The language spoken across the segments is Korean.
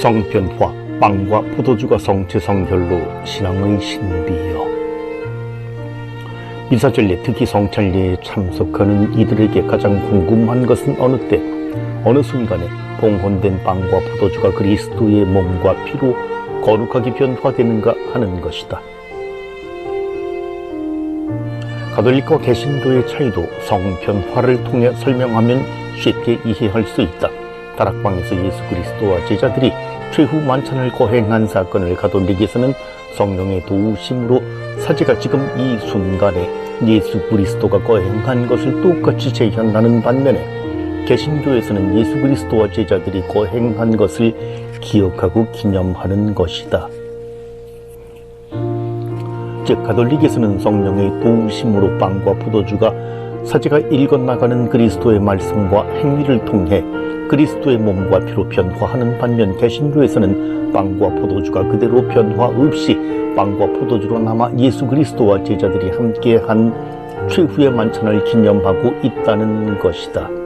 성변화 빵과 포도주가 성체 성결로 신앙의 신비여 미사전례 특히 성찬례에 참석하는 이들에게 가장 궁금한 것은 어느 때 어느 순간에 봉헌된 빵과 포도주가 그리스도의 몸과 피로 거룩하게 변화되는가 하는 것이다. 가톨릭과 개신교의 차이도 성변화를 통해 설명하면 쉽게 이해할 수 있다. 다락방에서 예수 그리스도와 제자들이 최후 만찬을 거행한 사건을 가톨릭에서는 성령의 도우심으로 사제가 지금 이 순간에 예수 그리스도가 거행한 것을 똑같이 재현하는 반면에 개신교에서는 예수 그리스도와 제자들이 거행한 것을 기억하고 기념하는 것이다. 즉 가톨릭에서는 성령의 도우심으로 빵과 포도주가 사제가 읽어나가는 그리스도의 말씀과 행위를 통해 그리스도의 몸과 피로 변화하는 반면 개신교에서는 빵과 포도주가 그대로 변화 없이 빵과 포도주로 남아 예수 그리스도와 제자들이 함께한 최후의 만찬을 기념하고 있다는 것이다.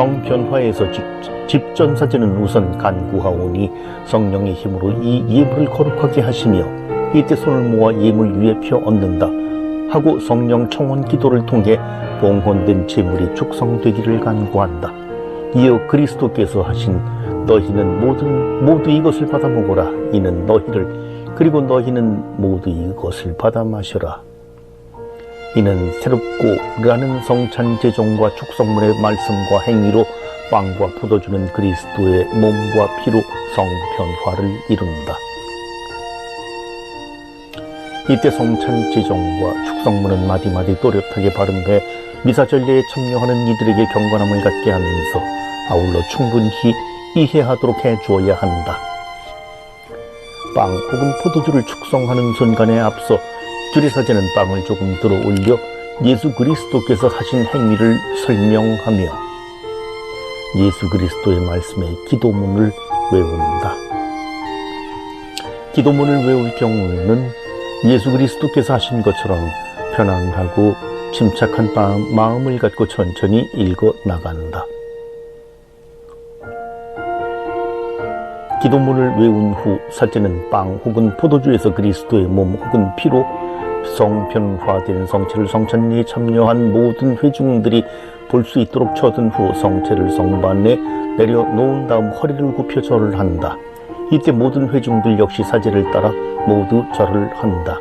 성변화에서 직, 집전 사제는 우선 간구하오니 성령의 힘으로 이 예물을 거룩하게 하시며 이때 손을 모아 예물 위에 펴 얹는다 하고 성령 청원 기도를 통해 봉헌된 제물이 축성되기를 간구한다. 이어 그리스도께서 하신 너희는 모든 모두 이것을 받아 먹어라 이는 너희를 그리고 너희는 모두 이것을 받아 마셔라. 이는 새롭고 라는 성찬 제종과 축성문의 말씀과 행위로 빵과 포도주는 그리스도의 몸과 피로 성편화를 이룬다. 이때 성찬 제종과 축성문은 마디마디 또렷하게 발음해 미사 전례에 참여하는 이들에게 경건함을 갖게 하면서 아울러 충분히 이해하도록 해주어야 한다. 빵 혹은 포도주를 축성하는 순간에 앞서 주례사제는 빵을 조금 들어 올려 예수 그리스도께서 하신 행위를 설명하며 예수 그리스도의 말씀에 기도문을 외운다. 기도문을 외울 경우에는 예수 그리스도께서 하신 것처럼 편안하고 침착한 마음을 갖고 천천히 읽어 나간다. 기도문을 외운 후 사제는 빵 혹은 포도주에서 그리스도의 몸 혹은 피로 성편화된 성체를 성찬리에 참여한 모든 회중들이 볼 수 있도록 쳐든 후 성체를 성반에 내려놓은 다음 허리를 굽혀 절을 한다. 이때 모든 회중들 역시 사제를 따라 모두 절을 한다.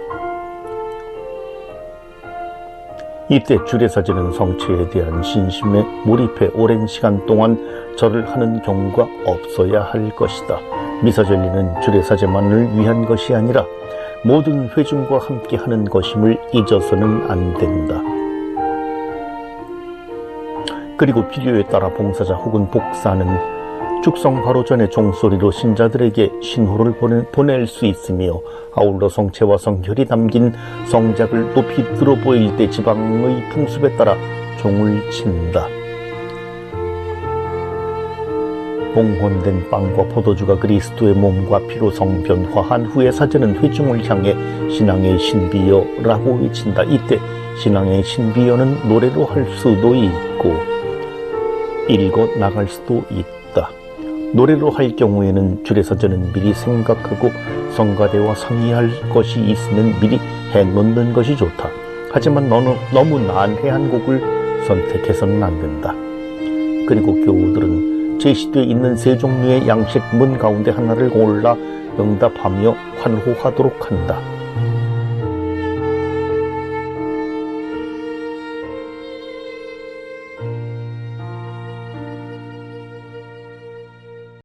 이때 주례사제는 성체에 대한 신심에 몰입해 오랜 시간 동안 절을 하는 경우가 없어야 할 것이다. 미사전리는 주례사제만을 위한 것이 아니라 모든 회중과 함께 하는 것임을 잊어서는 안 된다. 그리고 필요에 따라 봉사자 혹은 복사는 축성 바로 전에 종소리로 신자들에게 신호를 보낼 수 있으며 아울러 성체와 성혈이 담긴 성작을 높이 들어 보일 때 지방의 풍습에 따라 종을 친다. 봉헌된 빵과 포도주가 그리스도의 몸과 피로 성변화한 후에 사제는 회중을 향해 신앙의 신비여라고 외친다. 이때 신앙의 신비여는 노래로 할 수도 있고 읽어 나갈 수도 있다. 노래로 할 경우에는 주례사제는 미리 생각하고 성가대와 상의할 것이 있으면 미리 해놓는 것이 좋다. 하지만 너는 너무 난해한 곡을 선택해서는 안 된다. 그리고 교우들은 제시되어 있는 세 종류의 양식 문 가운데 하나를 골라 응답하며 환호하도록 한다.